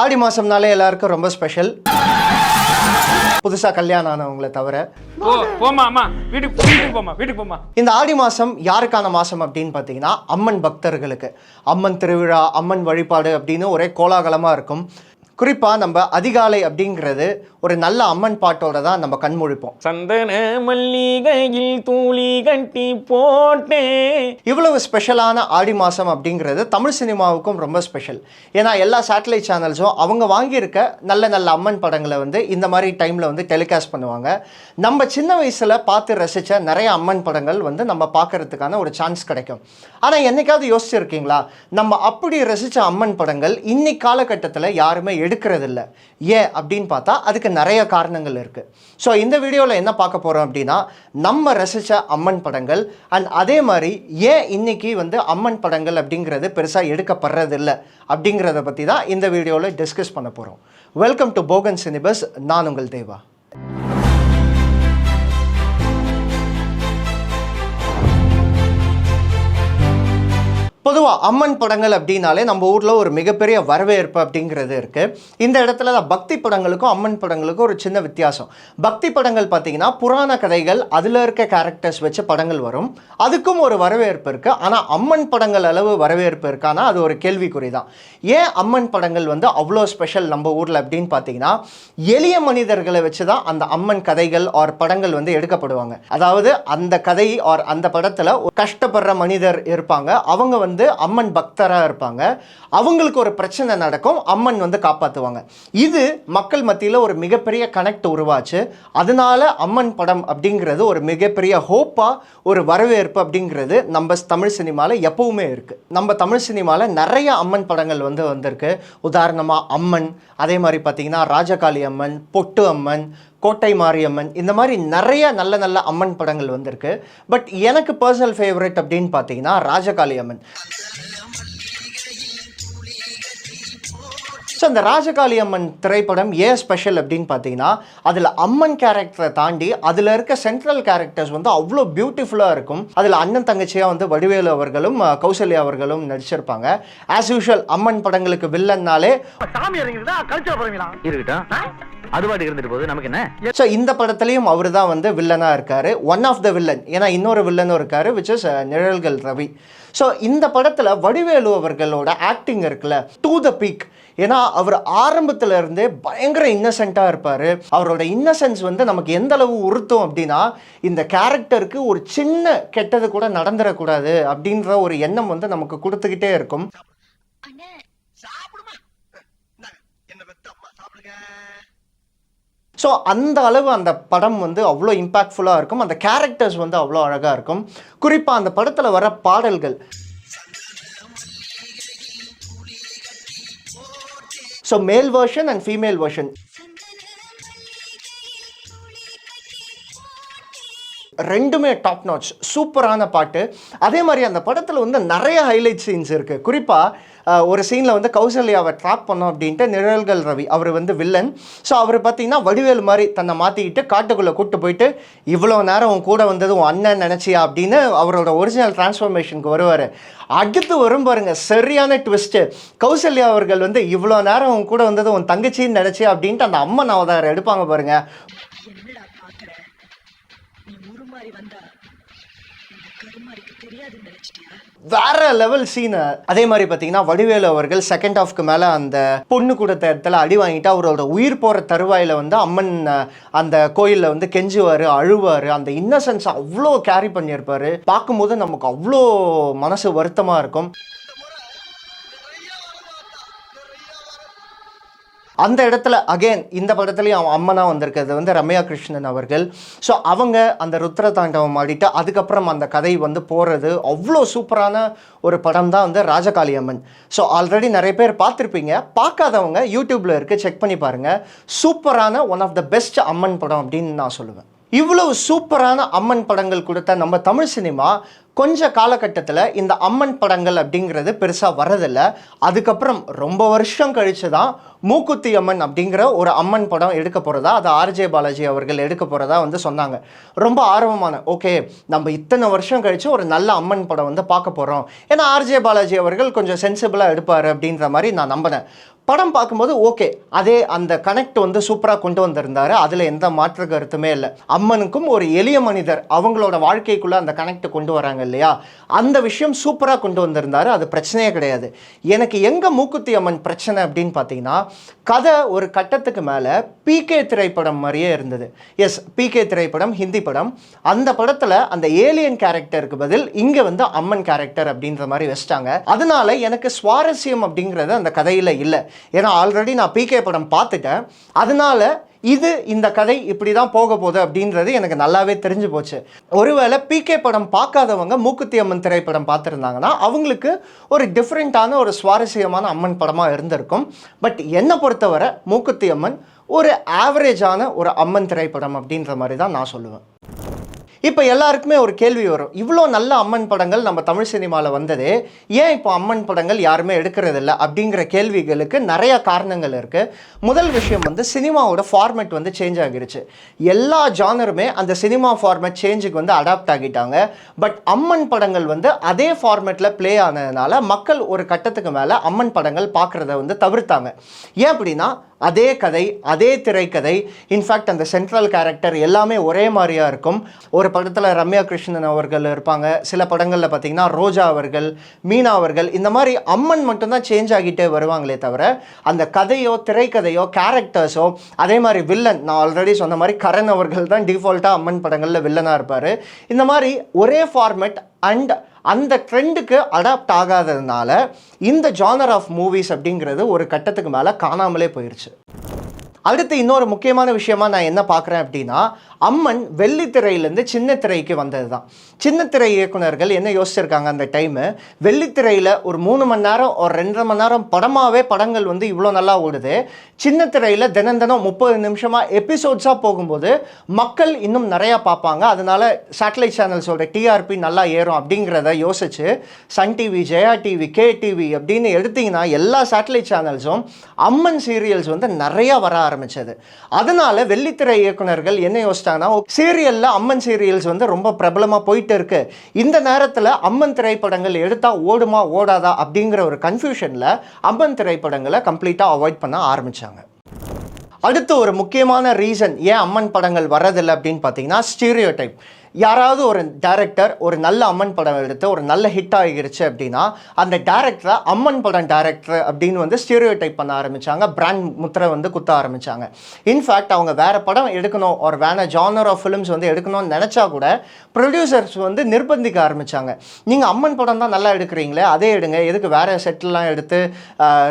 ஆடி மாதம்னாலே எல்லாருக்கும் ரொம்ப ஸ்பெஷல் புதுசாக கல்யாணம் ஆனவங்களை தவிர. இந்த ஆடி மாதம் யாருக்கான மாதம் அப்படின்னு பார்த்தீங்கன்னா அம்மன் பக்தர்களுக்கு. அம்மன் திருவிழா அம்மன் வழிபாடு அப்படின்னு ஒரே கோலாகலமாக இருக்கும். குறிப்பாக நம்ம அதிகாலை அப்படிங்கிறது ஒரு நல்ல அம்மன் பாட்டோட தான் நம்ம கண்முழிப்போம் சந்தன மல்லிகையில் தூளி கட்டி போட்டேன் இவ்வளவு ஸ்பெஷலான ஆடி மாதம் அப்படிங்கிறது தமிழ் சினிமாவுக்கும் ரொம்ப ஸ்பெஷல் ஏன்னா எல்லா சேட்டலைட் சேனல்ஸும் அவங்க வாங்கியிருக்க நல்ல நல்ல அம்மன் படங்களை வந்து இந்த மாதிரி டைமில் வந்து டெலிகாஸ்ட் பண்ணுவாங்க. நம்ம சின்ன வயசில் பார்த்து ரசித்த நிறைய அம்மன் படங்கள் வந்து நம்ம பார்க்கறதுக்கான ஒரு சான்ஸ் கிடைக்கும். ஆனால் என்னைக்காவது யோசிச்சிருக்கீங்களா? நம்ம அப்படி ரசித்த அம்மன் படங்கள் இன்னைக்கு காலகட்டத்தில் யாருமே எடுக்கிறதில்ல. ஏன்? அப்படின்னு பார்த்தா அதுக்கு நிறைய காரணங்கள் இருக்குது ஸோ இந்த வீடியோவில் என்ன பார்க்க போகிறோம் அப்படின்னா நம்ம ரசித்த அம்மன் படங்கள் அண்ட் அதே மாதிரி ஏன் இன்னைக்கு வந்து அம்மன் படங்கள் அப்படிங்கிறது பெருசாக எடுக்கப்படுறதில்ல அப்படிங்கிறத பற்றி தான் இந்த வீடியோவில் டிஸ்கஸ் பண்ண போகிறோம் வெல்கம் டு போகன் சினிபஸ் நான் உங்கள் தேவா. பொதுவாக அம்மன் படங்கள் அப்படின்னாலே நம்ம ஊரில் ஒரு மிகப்பெரிய வரவேற்பு அப்படிங்கிறது இருக்குது இந்த இடத்துல தான் பக்தி படங்களுக்கும் அம்மன் படங்களுக்கும் ஒரு சின்ன வித்தியாசம். பக்தி படங்கள் பார்த்தீங்கன்னா புராண கதைகள் அதில் இருக்க கேரக்டர்ஸ் வச்சு படங்கள் வரும். அதுக்கும் ஒரு வரவேற்பு இருக்குது ஆனால் அம்மன் படங்கள் அளவு வரவேற்பு இருக்கானா அது ஒரு கேள்விக்குறி தான் ஏன் அம்மன் படங்கள் வந்து அவ்வளோ ஸ்பெஷல் நம்ம ஊரில் அப்படின்னு பார்த்தீங்கன்னா எளிய மனிதர்களை வச்சு தான் அந்த அம்மன் கதைகள் ஆர் படங்கள் வந்து எடுக்கப்படுவாங்க. அதாவது அந்த கதை ஆர் அந்த படத்தில் கஷ்டப்படுற மனிதர் இருப்பாங்க. அவங்க வந்து அம்மன் பக்தராக இருப்பாங்க. அவங்களுக்கு ஒரு பிரச்சனை நடக்கும். அம்மன் வந்து காப்பாற்றுவாங்க இது மக்கள் மத்தியில் ஒரு மிகப்பெரிய கனெக்ட் உருவாச்சு. அதனால அம்மன் படம் அப்படிங்கிறது ஒரு மிகப்பெரிய ஹோப்பாக ஒரு வரவேற்பு அப்படிங்கிறது நம்ம தமிழ் சினிமாவில் எப்பவுமே இருக்குது நம்ம தமிழ் சினிமாவில் நிறைய அம்மன் படங்கள் வந்து வந்திருக்கு. உதாரணமாக அம்மன் அதே மாதிரி பார்த்திங்கன்னா ராஜகாளி அம்மன் பொட்டு அம்மன் கோட்டை மாரியம்மன் இந்த மாதிரி நிறைய நல்ல நல்ல அம்மன் படங்கள் வந்திருக்கு. பட் எனக்கு பர்சனல் ஃபேவரட் அப்படின்னு பார்த்தீங்கன்னா ராஜகாளி அம்மன் ஸோ அந்த ராஜகாளி அம்மன் திரைப்படம் ஏன் ஸ்பெஷல் அப்படின்னு பார்த்தீங்கன்னா அதில் அம்மன் கேரக்டரை தாண்டி அதில் இருக்க சென்ட்ரல் கேரக்டர்ஸ் வந்து அவ்வளோ பியூட்டிஃபுல்லாக இருக்கும். அதில் அண்ணன் தங்கச்சியாக வந்து வடிவேலு அவர்களும் கௌசல்யா அவர்களும் நடிச்சிருப்பாங்க. ஆஸ் யூஷுவல் அம்மன் படங்களுக்கு வில்லன்னாலே சாமி இறங்கிருந்தா கழிச்சா போறீங்களா? இருக்கட்டும். அது பாட்டு இருந்துட்டு போகுது. நமக்கு என்ன? ஸோ இந்த படத்துலையும் அவர் தான் வந்து வில்லனாக இருக்கார். ஒன் ஆஃப் த வில்லன் ஏன்னா இன்னொரு வில்லனும் இருக்கார் which is Nizhalgal Ravi. So இந்த படத்தில் வடிவேலு அவர்களோட ஆக்டிங் இருக்குல்ல. டு த பீக் ஏன்னா அவர் ஆரம்பத்துல இருந்தே பயங்கர இன்னசென்ட்டாக இருப்பார். அவரோட இன்னசென்ஸ் வந்து நமக்கு எந்த அளவு உறுத்தும் அப்படின்னா இந்த கேரக்டருக்கு ஒரு சின்ன கெட்டது கூட நடந்துடக்கூடாது அப்படின்ற ஒரு எண்ணம் வந்து நமக்கு கொடுத்துக்கிட்டே இருக்கும். ஸோ அந்த அளவு அந்த படம் வந்து அவ்வளோ இம்பாக்ட்ஃபுல்லாக இருக்கும். அந்த கேரக்டர்ஸ் வந்து அவ்வளோ அழகாக இருக்கும். குறிப்பாக அந்த படத்தில் வர பாடல்கள். So male version and female version ரெண்டுமே டாப் நாட்ச் சூப்பரான பாட்டு. அதே மாதிரி அந்த படத்தில் வந்து நிறைய ஹைலைட் சீன்ஸ் இருக்குது குறிப்பாக ஒரு சீனில் வந்து கௌசல்யாவை ட்ராப் பண்ணோம் அப்படின்ட்டு நிழல்கள் ரவி அவர் வந்து வில்லன் ஸோ அவர் பார்த்தீங்கன்னா வடிவேல் மாதிரி தன்னை மாற்றிக்கிட்டு காட்டுக்குள்ளே கூப்பிட்டு போயிட்டு இவ்வளோ நேரம் உன் கூட வந்தது உன் அண்ணன் நினச்சியா? அப்படின்னு அவரோட ஒரிஜினல் டிரான்ஸ்ஃபர்மேஷனுக்கு வருவார். அடுத்து வரும் பாருங்க சரியான ட்விஸ்ட்டு கௌசல்யா அவர்கள் வந்து இவ்வளோ நேரம் உன் கூட வந்தது உன் தங்கச்சின்னு நினச்சியா? அப்படின்ட்டு அந்த அம்மன் அவதாரம் எடுப்பாங்க பாருங்க. என்னடா பாக்குற? நீ உருமாறி வந்தா வேற லெவல் சீனு அதே மாதிரி பார்த்தீங்கன்னா வடிவேலு அவர்கள் செகண்ட் ஹாஃப்க்கு மேலே அந்த பொண்ணு கொடுத்த இடத்துல அடி வாங்கிட்டு அவரோட உயிர் போகிற தருவாயில் வந்து அம்மன் அந்த கோயிலில் வந்து கெஞ்சுவார் அழுவார். அந்த இன்னசென்ஸ் அவ்வளோ கேரி பண்ணியிருப்பார். பார்க்கும்போது நமக்கு அவ்வளோ மனசு வருத்தமாக இருக்கும். அந்த இடத்துல அகைன் இந்த படத்துலையும் அவன் அம்மனா வந்திருக்கிறது வந்து ரம்யா கிருஷ்ணன் அவர்கள். ஸோ அவங்க அந்த ருத்ர தாண்டவம் ஆடிட்டு அதுக்கப்புறம் அந்த கதை வந்து போகிறது அவ்வளோ சூப்பரான ஒரு படம் தான் வந்து ராஜகாளி அம்மன் ஸோ ஆல்ரெடி நிறைய பேர் பார்த்துருப்பீங்க. பார்க்காதவங்க யூடியூப்பில் இருக்குது செக் பண்ணி பாருங்கள் சூப்பரான one of the best Amman படம் அப்படின்னு நான் சொல்லுவேன். இவ்வளவு சூப்பரான அம்மன் படங்கள் கொடுத்த நம்ம தமிழ் சினிமா கொஞ்ச காலகட்டத்தில் இந்த அம்மன் படங்கள் அப்படிங்கிறது பெருசாக வரதில்லை அதுக்கப்புறம் ரொம்ப வருஷம் கழித்து தான் மூக்குத்தி அம்மன் அப்படிங்கிற ஒரு அம்மன் படம் எடுக்க போகிறதா அது ஆர்ஜே பாலாஜி அவர்கள் எடுக்க போகிறதா வந்து சொன்னாங்க. ரொம்ப ஆர்வமான ஓகே நம்ம இத்தனை வருஷம் கழித்து ஒரு நல்ல அம்மன் படம் வந்து பார்க்க போகிறோம் ஏன்னா ஆர்ஜே பாலாஜி அவர்கள் கொஞ்சம் சென்சிபிளாக எடுப்பார் அப்படின்ற மாதிரி நான் நம்பினேன். படம் பார்க்கும்போது ஓகே அதே அந்த கனெக்ட் வந்து சூப்பராக கொண்டு வந்திருந்தாரு. அதில் எந்த மாற்று கருத்துமே இல்லை. அம்மனுக்கும் ஒரு எளிய மனிதர் அவங்களோட வாழ்க்கைக்குள்ளே அந்த கனெக்ட் கொண்டு வராங்க இல்லையா? அந்த விஷயம் சூப்பராக கொண்டு வந்திருந்தாரு. அது பிரச்சனையே கிடையாது. எனக்கு எங்கே மூக்குத்தி அம்மன் பிரச்சனை அப்படின்னு பார்த்தீங்கன்னா கதை ஒரு கட்டத்துக்கு மேலே பிகே திரைப்படம் மாதிரியே இருந்தது. எஸ் பிகே திரைப்படம் ஹிந்தி படம். அந்த படத்தில் அந்த ஏலியன் கேரக்டருக்கு பதில் இங்கே வந்து அம்மன் கேரக்டர் அப்படின்ற மாதிரி வச்சிட்டாங்க. அதனால எனக்கு சுவாரஸ்யம் அப்படிங்கிறது அந்த கதையில் இல்லை. ஏன்னா ஆல்ரெடி நான் பிகே படம் பார்த்துட்டேன். அதனால இது இந்த கதை இப்படி தான் போக போகுது அப்படின்றது எனக்கு நல்லாவே தெரிஞ்சு போச்சு. ஒருவேளை பிகே படம் பார்க்காதவங்க மூக்குத்தி அம்மன் திரைப்படம் பார்த்துருந்தாங்கன்னா அவங்களுக்கு ஒரு டிஃப்ரெண்ட்டான ஒரு சுவாரஸ்யமான அம்மன் படமாக இருந்திருக்கும். பட் என்னை பொறுத்தவரை மூக்குத்தி அம்மன் ஒரு ஆவரேஜான ஒரு அம்மன் திரைப்படம் அப்படின்ற மாதிரி தான் நான் சொல்லுவேன். இப்போ எல்லாருக்குமே ஒரு கேள்வி வரும். இவ்வளோ நல்ல அம்மன் படங்கள் நம்ம தமிழ் சினிமாவில் வந்ததே. ஏன் இப்போ அம்மன் படங்கள் யாருமே எடுக்கிறதில்ல? அப்படிங்கிற கேள்விகளுக்கு நிறைய காரணங்கள் இருக்குது முதல் விஷயம் வந்து சினிமாவோட ஃபார்மேட் வந்து சேஞ்ச் ஆகிருச்சு எல்லா ஜானருமே அந்த சினிமா ஃபார்மேட் சேஞ்சுக்கு வந்து அடாப்ட் ஆகிட்டாங்க. பட் அம்மன் படங்கள் வந்து அதே ஃபார்மேட்டில் ப்ளே ஆனதுனால மக்கள் ஒரு கட்டத்துக்கு மேலே அம்மன் படங்கள் பார்க்குறத வந்து தவிர்த்தாங்க. ஏன் அப்படின்னா அதே கதை அதே திரைக்கதை. இன்ஃபேக்ட் அந்த சென்ட்ரல் கேரக்டர் எல்லாமே ஒரே மாதிரியா இருக்கும். ஒரு படத்தில் ரம்யா கிருஷ்ணன் அவர்கள் இருப்பாங்க. சில படங்களில் பார்த்தீங்கன்னா ரோஜா அவர்கள் மீனா அவர்கள் இந்த மாதிரி அம்மன் மட்டும்தான் சேஞ்ச் ஆகிட்டே வருவாங்களே தவிர அந்த கதையோ திரைக்கதையோ கேரக்டர்ஸோ அதே மாதிரி வில்லன் நான் ஆல்ரெடி சொன்ன மாதிரி கரண் அவர்கள் தான் டிஃபால்ட்டாக அம்மன் படங்களில் வில்லனாக இருப்பார். இந்த மாதிரி ஒரே ஃபார்மேட் அண்ட் அந்த ட்ரெண்டுக்கு அடாப்ட் ஆகாததுனால இந்த ஜானர் ஆஃப் மூவிஸ் அப்படிங்கிறது ஒரு கட்டத்துக்கு மேலே காணாமலே போயிடுச்சு அடுத்து இன்னொரு முக்கியமான விஷயமா நான் என்ன பார்க்குறேன் அப்படின்னா அம்மன் வெள்ளித்திரையிலேருந்து சின்ன திரைக்கு வந்தது தான் சின்ன திரை இயக்குனர்கள் என்ன யோசிச்சிருக்காங்க அந்த டைமு வெள்ளித்திரையில் ஒரு மூணு மணி நேரம் ஒரு ரெண்டரை மணி நேரம் படமாகவே படங்கள் வந்து இவ்வளோ நல்லா ஓடுது. சின்ன திரையில் தினம் தினம் முப்பது நிமிஷமாக எபிசோட்ஸாக போகும்போது மக்கள் இன்னும் நிறையா பார்ப்பாங்க. அதனால சேட்டலைட் சேனல்ஸோட டிஆர்பி நல்லா ஏறும் அப்படிங்கிறத யோசிச்சு Sun TV Jaya TV K TV அப்படின்னு எடுத்தீங்கன்னா எல்லா சேட்டலைட் சேனல்ஸும் அம்மன் சீரியல்ஸ் வந்து நிறையா வர ஆரம்பித்தது அதனால வெள்ளித்திரை இயக்குனர்கள் என்ன யோசிச்சாங்கன்னா சீரியலில் அம்மன் சீரியல்ஸ் வந்து ரொம்ப பிரபலமாக போயிட்டு இருக்கு. இந்த நேரத்தில் அம்மன் திரைப்படங்கள் எடுத்தால் ஓடுமா ஓடாதா அப்படிங்கிற ஒரு கன்ஃபியூஷனில் அம்மன் திரைப்படங்களை கம்ப்ளீட்டாக அவாய்ட் பண்ண ஆரம்பிச்சாங்க. அடுத்து ஒரு முக்கியமான ரீசன் ஏன் அம்மன் படங்கள் வரதில்லை அப்படின்னு பார்த்தீங்கன்னா ஸ்டீரியோ டைப் யாராவது ஒரு டேரக்டர் ஒரு நல்ல அம்மன் படம் எடுத்து ஒரு நல்ல ஹிட் ஆகிருச்சு அப்படின்னா அந்த டேரக்டரை அம்மன் படம் டேரக்டர் அப்படின்னு வந்து ஸ்டீரியோ டைப் பண்ண ஆரம்பித்தாங்க பிராண்ட் முத்திரை வந்து குத்த ஆரம்பித்தாங்க இன்ஃபேக்ட் அவங்க வேறு படம் எடுக்கணும் ஒரு வேற ஜானர் ஆஃப் ஃபிலிம்ஸ் வந்து எடுக்கணும்னு நினச்சா கூட ப்ரொடியூசர்ஸ் வந்து நிர்பந்திக்க ஆரம்பித்தாங்க நீங்கள் அம்மன் படம் தான் நல்லா எடுக்கிறீங்களே அதே எடுங்க எதுக்கு வேறு செட்டில்லாம் எடுத்து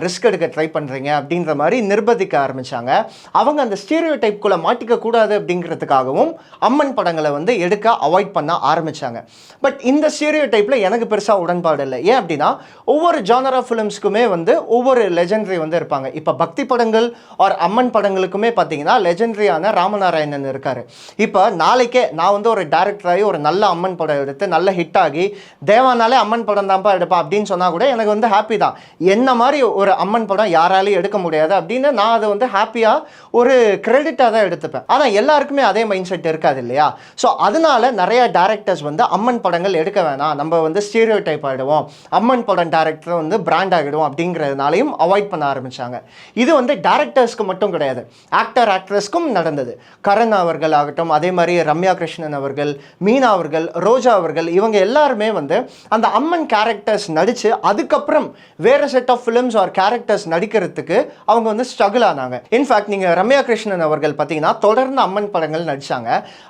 ரிஸ்க் எடுக்க ட்ரை பண்ணுறீங்க அப்படின்ற மாதிரி நிர்பந்திக்க ஆரம்பித்தாங்க அவங்க அந்த ஸ்டீரியோ டைப்குள்ளே மாட்டிக்க கூடாது அப்படிங்கிறதுக்காகவும் அம்மன் படங்களை வந்து எடுக்க அவாய்ட் பண்ண ஆரம்பிச்சாங்க. பட் இந்த சீரியோ டைப்பில் எனக்கு பெருசாக உடன்பாடு இல்லை. ஏன் அப்படின்னா ஒவ்வொரு ஜானர் ஆஃப் ஃபிலிம்ஸ்க்குமே வந்து ஒவ்வொரு லெஜெண்டரி வந்து இருப்பாங்க. இப்போ பக்தி படங்கள் ஆர் அம்மன் படங்களுக்குமே பார்த்தீங்கன்னா லெஜெண்டரியான ராமநாராயணன் இருக்காரு. இப்போ நாளைக்கே நான் வந்து ஒரு டேரக்டராகி ஒரு நல்ல அம்மன் படம் எடுத்து நல்ல ஹிட் ஆகி தேவானாலே அம்மன் படம் தான்ப்பா எடுப்பேன் அப்படின்னு சொன்னால் கூட எனக்கு வந்து ஹாப்பி தான். என்ன மாதிரி ஒரு அம்மன் படம் யாராலையும் எடுக்க முடியாது அப்படின்னு நான் அதை வந்து ஹாப்பியாக ஒரு கிரெடிட்டாக தான் எடுத்துப்பேன். ஆனால் எல்லாருக்குமே அதே மைண்ட் செட் இருக்காது இல்லையா? ஸோ அதனால நிறைய டேரக்டர்ஸ் வந்து அம்மன் படங்கள் எடுக்க வேணாம். நம்ம வந்து ஸ்டீரியோ டைப் ஆகிடுவோம் அம்மன் படம் டேரக்டர் வந்து பிராண்ட் ஆகிடுவோம் அப்படிங்கிறதுனாலையும் அவாய்ட் பண்ண ஆரம்பிச்சாங்க. இது வந்து டேரக்டர்ஸ்க்கு மட்டும் கிடையாது. ஆக்டர் ஆக்ட்ரஸ்க்கும் நடந்தது. கரண் அவர்கள் ஆகட்டும் அதே மாதிரி ரம்யா கிருஷ்ணன் அவர்கள் மீனா அவர்கள் ரோஜா அவர்கள் இவங்க எல்லாருமே வந்து அந்த அம்மன் கேரக்டர்ஸ் நடித்து அதுக்கப்புறம் வேறு set of films are characters நடிக்கிறதுக்கு அவங்க வந்து ஸ்ட்ரகிள் ஆனாங்க. இன்ஃபேக்ட் நீங்கள் ரம்யா கிருஷ்ணன் அவர்கள் பார்த்தீங்கன்னா தொடர்ந்து அம்மன் படங்கள் நடிச்சாங்க.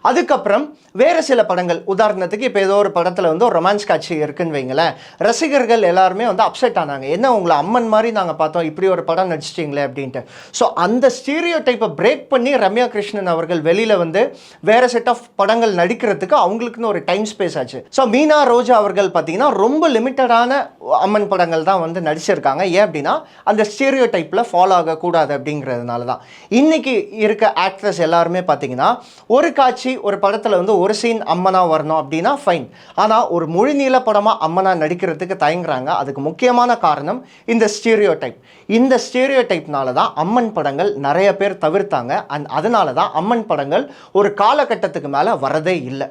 அதுக்கப்புறம் வேற சில படங்கள். உதாரணத்துக்கு இப்போ ஏதோ ஒரு படத்தில் வந்து ஒரு ரொமான்ஸ் காட்சி இருக்குன்னு வைங்களேன். ரசிகர்கள் எல்லாருமே வந்து அப்செட் ஆனாங்க. என்ன உங்களை அம்மன் மாதிரி நாங்கள் பார்த்தோம் இப்படி ஒரு படம் நடிச்சிட்டிங்களே அப்படின்ட்டு. ஸோ அந்த ஸ்டீரியோ டைப்பை பிரேக் பண்ணி ரம்யா கிருஷ்ணன் அவர்கள் வெளியில் வந்து வேறு செட் ஆஃப் படங்கள் நடிக்கிறதுக்கு அவங்களுக்குன்னு ஒரு டைம் ஸ்பேஸ் ஆச்சு. ஸோ மீனா ரோஜா அவர்கள் பார்த்தீங்கன்னா ரொம்ப லிமிட்டடான அம்மன் படங்கள் தான் வந்து நடிச்சிருக்காங்க. ஏன் அப்படின்னா அந்த ஸ்டீரியோ டைப்பில் ஃபாலோ ஆகக்கூடாது அப்படிங்கிறதுனால தான் இன்னைக்கு இருக்க ஆக்ட்ரஸ் எல்லாருமே பார்த்தீங்கன்னா ஒரு காட்சி ஒரு படத்தில் வந்து ஒரு சீன் அம்மனா வரணும் அப்படின்னா ஃபைன் ஆனால் ஒரு மொழி நீள படமாக அம்மனா நடிக்கிறதுக்கு தயங்குறாங்க. அதுக்கு முக்கியமான காரணம் இந்த ஸ்டீரியோ டைப் இந்த ஸ்டீரியோ டைப்னால தான் அம்மன் படங்கள் நிறைய பேர் தவிர்த்தாங்க. அண்ட் அதனால தான் அம்மன் படங்கள் ஒரு காலகட்டத்துக்கு மேலே வரதே இல்லை.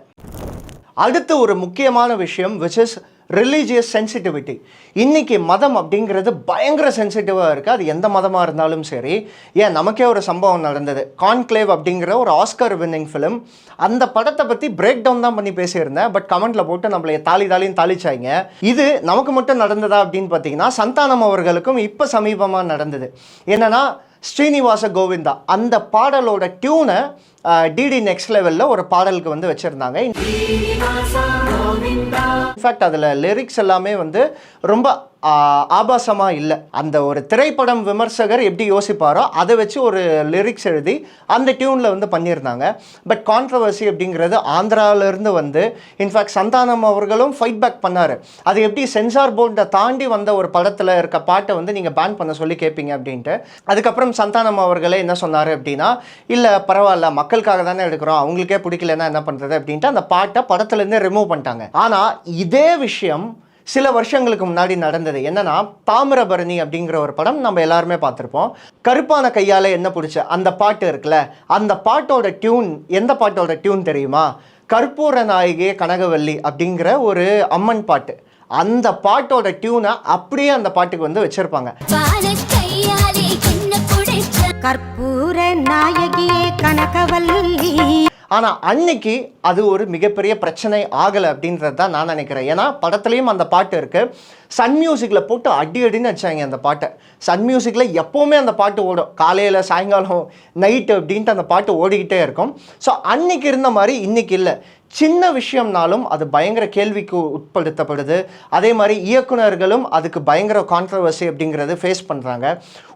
அடுத்து ஒரு முக்கியமான விஷயம் விச் இஸ் ரிலீஜியஸ் சென்சிட்டிவிட்டி இன்றைக்கி மதம் அப்படிங்கிறது பயங்கர சென்சிட்டிவாக இருக்குது அது எந்த மதமாக இருந்தாலும் சரி. ஏன்? நமக்கே ஒரு சம்பவம் நடந்தது. கான்க்ளேவ் அப்படிங்கிற ஒரு ஆஸ்கர் வின்னிங் ஃபிலிம் அந்த படத்தை பற்றி பிரேக் டவுன் தான் பண்ணி பேசியிருந்தேன். பட் கமெண்ட்டில் போட்டு நம்மளை தாலி தாலின்னு தாளிச்சாங்க. இது நமக்கு மட்டும் நடந்ததா அப்படின்னு பார்த்தீங்கன்னா சந்தானம் அவர்களுக்கும் இப்போ சமீபமாக நடந்தது. என்னன்னா ஸ்ரீனிவாச கோவிந்தா. அந்த பாடலோட டியூனை டிடி நெக்ஸ்ட் லெவலில் ஒரு பாடலுக்கு வந்து வச்சுருந்தாங்க. இன்ஃபேக்ட் அதில் லிரிக்ஸ் எல்லாமே வந்து ரொம்ப ஆபாசமாக இல்லை. அந்த ஒரு திரைப்படம் விமர்சகர் எப்படி யோசிப்பாரோ அதை வச்சு ஒரு லிரிக்ஸ் எழுதி அந்த டியூனில் வந்து பண்ணியிருந்தாங்க. பட் கான்ட்ரவர்சி அப்படிங்கிறது ஆந்திராவிலேருந்து வந்து இன்ஃபேக்ட் சந்தானம் அவர்களும் ஃபைட் பேக் பண்ணார். அது எப்படி சென்சார் போர்டை தாண்டி வந்த ஒரு படத்தில் இருக்க பாட்டை வந்து நீங்கள் பேன் பண்ண சொல்லி கேட்பீங்க அப்படின்ட்டு. அதுக்கப்புறம் சந்தானம் அவர்களே என்ன சொன்னார் அப்படின்னா இல்லை பரவாயில்ல மக்களுக்காக தானே எடுக்கிறோம். அவங்களுக்கே பிடிக்கலன்னா என்ன பண்ணுறது அப்படின்ட்டு அந்த பாட்டை படத்துலேருந்து ரிமூவ் பண்ணிட்டாங்க. ஆனால் இதே விஷயம் சில வருஷங்களுக்கு முன்னாடி நடந்தது. என்னன்னா தாமிரபரணி அப்படிங்கிற ஒரு படம் நம்ம எல்லாருமே பார்த்துருப்போம். கருப்பான கையால் என்ன பிடிச்ச அந்த பாட்டு இருக்குல்ல அந்த பாட்டோட டியூன் எந்த பாட்டோட டியூன் தெரியுமா? கற்பூர நாயகே கனகவல்லி அப்படிங்கிற ஒரு அம்மன் பாட்டு. அந்த பாட்டோட டியூனை அப்படியே அந்த பாட்டுக்கு வந்து வச்சிருப்பாங்க. கற்பூர நாயகியே கனகவல்லி. ஆனால் அன்னைக்கு அது ஒரு மிகப்பெரிய பிரச்சனை ஆகலை அப்படின்றது தான் நான் நினைக்கிறேன். ஏன்னா படத்துலேயும் அந்த பாட்டு இருக்குது சன் மியூசிக்கில் போட்டு அடி அடின்னு வச்சாங்க அந்த பாட்டை. சன் மியூசிக்கில் எப்போவுமே அந்த பாட்டு ஓடும். காலையில் சாயங்காலம் நைட்டு அப்படின்ட்டு அந்த பாட்டு ஓடிக்கிட்டே இருக்கும். ஸோ அன்னைக்கு இருந்த மாதிரி இன்றைக்கி இல்லை. சின்ன விஷயம்னாலும் அது பயங்கர கேள்விக்கு உட்படுத்தப்படுது. அதே மாதிரி இயக்குனர்களும் அதுக்கு பயங்கர கான்ட்ரவர்சி அப்படிங்கிறது ஃபேஸ் பண்ணுறாங்க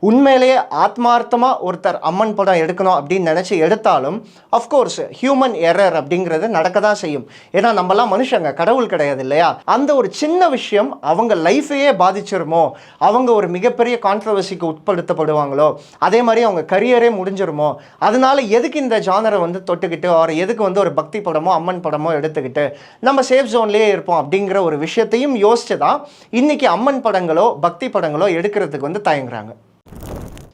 உண்மையிலேயே ஆத்மார்த்தமாக ஒருத்தர் அம்மன் படம் எடுக்கணும் அப்படின்னு நினச்சி எடுத்தாலும் அஃப்கோர்ஸ் ஹியூமன் எரர் அப்படிங்கிறது நடக்க தான் செய்யும். ஏன்னா நம்மலாம் மனுஷங்க கடவுள் கிடையாது இல்லையா? அந்த ஒரு சின்ன விஷயம் அவங்க லைஃபையே பாதிச்சிருமோ? அவங்க ஒரு மிகப்பெரிய கான்ட்ரவர்சிக்கு உட்படுத்தப்படுவாங்களோ? அதே மாதிரி அவங்க கரியரே முடிஞ்சிருமோ? அதனால எதுக்கு இந்த ஜானரை வந்து தொட்டுக்கிட்டு அவர் எதுக்கு வந்து ஒரு பக்தி படமோ அம்மன் படமோ எடுத்துக்கிட்டு நம்ம சேஃப் ஜோன்லேயே இருப்போம் அப்படிங்கிற ஒரு விஷயத்தையும் யோசிச்சு தான் இன்னைக்கு அம்மன் படங்களோ பக்தி படங்களோ எடுக்கிறதுக்கு வந்து தயங்குறாங்க.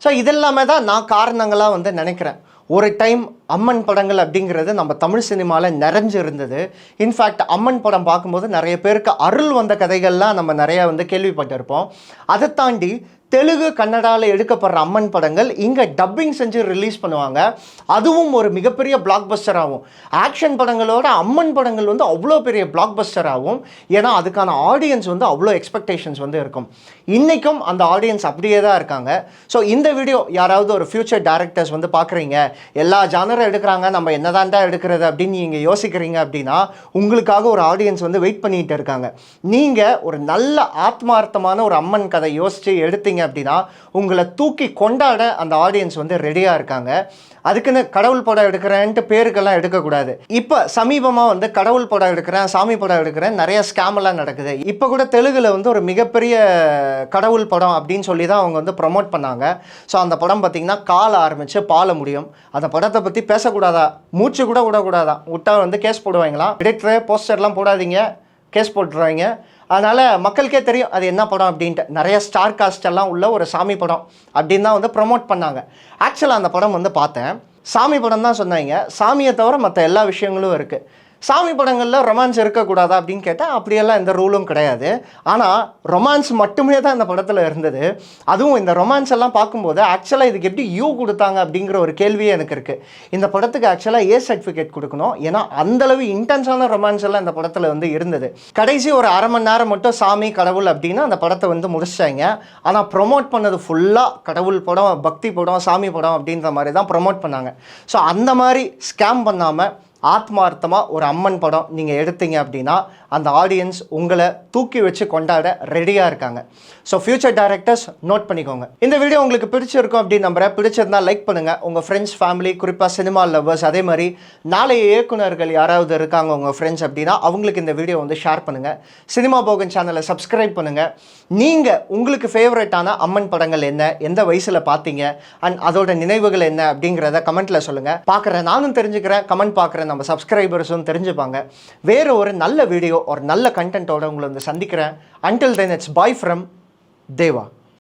ஸோ இதெல்லாமே தான் நான் காரணங்களாக வந்து நினைக்கிறேன். ஒரு டைம் அம்மன் படங்கள் அப்படிங்கிறது நம்ம தமிழ் சினிமாவில் நிறைஞ்சு இருந்தது. இன்ஃபேக்ட் அம்மன் படம் பார்க்கும்போது நிறைய பேருக்கு அருள் வந்த கதைகள்லாம் நம்ம நிறையா வந்து கேள்விப்பட்டிருப்போம். அதை தாண்டி தெலுங்கு கன்னடாவில் எடுக்கப்படுற அம்மன் படங்கள் இங்கே டப்பிங் செஞ்சு ரிலீஸ் பண்ணுவாங்க. அதுவும் ஒரு மிகப்பெரிய பிளாக் பஸ்டர் ஆகும் ஆக்ஷன் படங்களோட அம்மன் படங்கள் வந்து அவ்வளோ பெரிய பிளாக் பஸ்டர் ஆகும் ஏன்னா அதுக்கான ஆடியன்ஸ் வந்து அவ்வளோ எக்ஸ்பெக்டேஷன்ஸ் வந்து இருக்கும். இன்றைக்கும் அந்த ஆடியன்ஸ் அப்படியே தான் இருக்காங்க. ஸோ இந்த வீடியோ யாராவது ஒரு ஃப்யூச்சர் டேரக்டர்ஸ் வந்து பார்க்குறீங்க. எல்லா ஜானரும் எடுக்கிறாங்க. நம்ம என்னதான்டா எடுக்கிறது அப்படின்னு நீங்கள் யோசிக்கிறீங்க அப்படின்னா உங்களுக்காக ஒரு ஆடியன்ஸ் வந்து வெயிட் பண்ணிகிட்டு இருக்காங்க. நீங்கள் ஒரு நல்ல ஆத்மார்த்தமான ஒரு அம்மன் கதை யோசித்து எடுத்தீங்க அப்படின்னா உங்களை தூக்கி கொண்டாட அந்த ஆடியன்ஸ் வந்து ரெடியாக இருக்காங்க. அதுக்குன்னு கடவுள் படம் எடுக்கிறேன்ட்டு பேருக்கெல்லாம் எடுக்கக்கூடாது. இப்போ சமீபமாக வந்து கடவுள் படம் எடுக்கிறேன் சாமி படம் எடுக்கிறேன் நிறைய ஸ்கேமெல்லாம் நடக்குது. இப்போ கூட தெலுங்கில் வந்து ஒரு மிகப்பெரிய கடவுள் படம் அப்படின்னு சொல்லி தான் அவங்க வந்து ப்ரொமோட் பண்ணாங்க. ஸோ அந்த படம் பார்த்திங்கன்னா கால ஆரம்பித்து பால முடியும். அந்த படத்தை பற்றி பேசக்கூடாதா? மூச்சு கூட விடக்கூடாதா? விட்டா வந்து கேஸ் போடுவாங்களாம் எடிட்டரு போஸ்டர்லாம் போடாதீங்க. கேஸ் போட்டுருவாங்க அதனால் மக்களுக்கே தெரியும் அது என்ன படம் அப்படின்ட்டு. நிறைய ஸ்டார் காஸ்ட் எல்லாம் உள்ள ஒரு சாமி படம் அப்படின்னு தான் வந்து ப்ரமோட் பண்ணாங்க. ஆக்சுவலாக அந்த படம் வந்து பார்த்தேன். சாமி படம் தான் சொன்னாங்க. சாமியை தவிர மற்ற எல்லா விஷயங்களும் இருக்குது சாமி படங்களில் ரொமான்ஸ் இருக்கக்கூடாதா அப்படின்னு கேட்டால் அப்படியெல்லாம் எந்த ரூலும் கிடையாது. ஆனால் ரொமான்ஸ் மட்டுமே தான் இந்த படத்தில் இருந்தது. அதுவும் இந்த ரொமான்ஸ் எல்லாம் பார்க்கும்போது ஆக்சுவலாக இதுக்கு எப்படி யூ கொடுத்தாங்க அப்படிங்கிற ஒரு கேள்வியே எனக்கு இருக்குது இந்த படத்துக்கு ஆக்சுவலாக ஏ சர்டிஃபிகேட் கொடுக்கணும். ஏன்னா அந்தளவு இன்டென்ஸான ரொமான்ஸ் எல்லாம் இந்த படத்தில் வந்து இருந்தது. கடைசி ஒரு அரை மணி நேரம் மட்டும் சாமி கடவுள் அப்படின்னு அந்த படத்தை வந்து முடிச்சிட்டாங்க ஆனால் ப்ரொமோட் பண்ணது ஃபுல்லாக கடவுள் படம் பக்தி படம் சாமி படம் அப்படின்ற மாதிரி தான் ப்ரொமோட் பண்ணாங்க. ஸோ அந்த மாதிரி ஸ்கேம் பண்ணாமல் ஆத்மார்த்தமாக ஒரு அம்மன் படம் நீங்கள் எடுத்தீங்க அப்படின்னா அந்த ஆடியன்ஸ் உங்களை தூக்கி வச்சு கொண்டாட ரெடியாக இருக்காங்க. ஸோ ஃபியூச்சர் டேரக்டர்ஸ் நோட் பண்ணிக்கோங்க. இந்த வீடியோ உங்களுக்கு பிடிச்சிருக்கும் அப்படின்னு நம்புறேன். பிடிச்சிருந்தால் லைக் பண்ணுங்கள் உங்கள் ஃப்ரெண்ட்ஸ் ஃபேமிலி குறிப்பாக சினிமா லவ்வர்ஸ் அதே மாதிரி நாளைய இயக்குனர்கள் யாராவது இருக்காங்க உங்கள் ஃப்ரெண்ட்ஸ் அப்படின்னா அவங்களுக்கு இந்த வீடியோ வந்து ஷேர் பண்ணுங்கள் சினிமா போகன் சேனலை சப்ஸ்கிரைப் பண்ணுங்கள் நீங்கள் உங்களுக்கு ஃபேவரட்டான அம்மன் படங்கள் என்ன எந்த வயசில் பார்த்தீங்க அண்ட் அதோட நினைவுகள் என்ன அப்படிங்கிறத கமெண்ட்டில் சொல்லுங்கள் பார்க்குறேன் நானும் தெரிஞ்சுக்கிறேன். கமெண்ட் பார்க்குறேன் நம்ம சப்ஸ்கிரைபர்ஸும் தெரிஞ்சுப்பாங்க. வேறு ஒரு நல்ல வீடியோ ஒரு நல்ல கண்டென்ட்டோட உங்களை வந்து சந்திக்கிறேன். Until then it's bye from Deva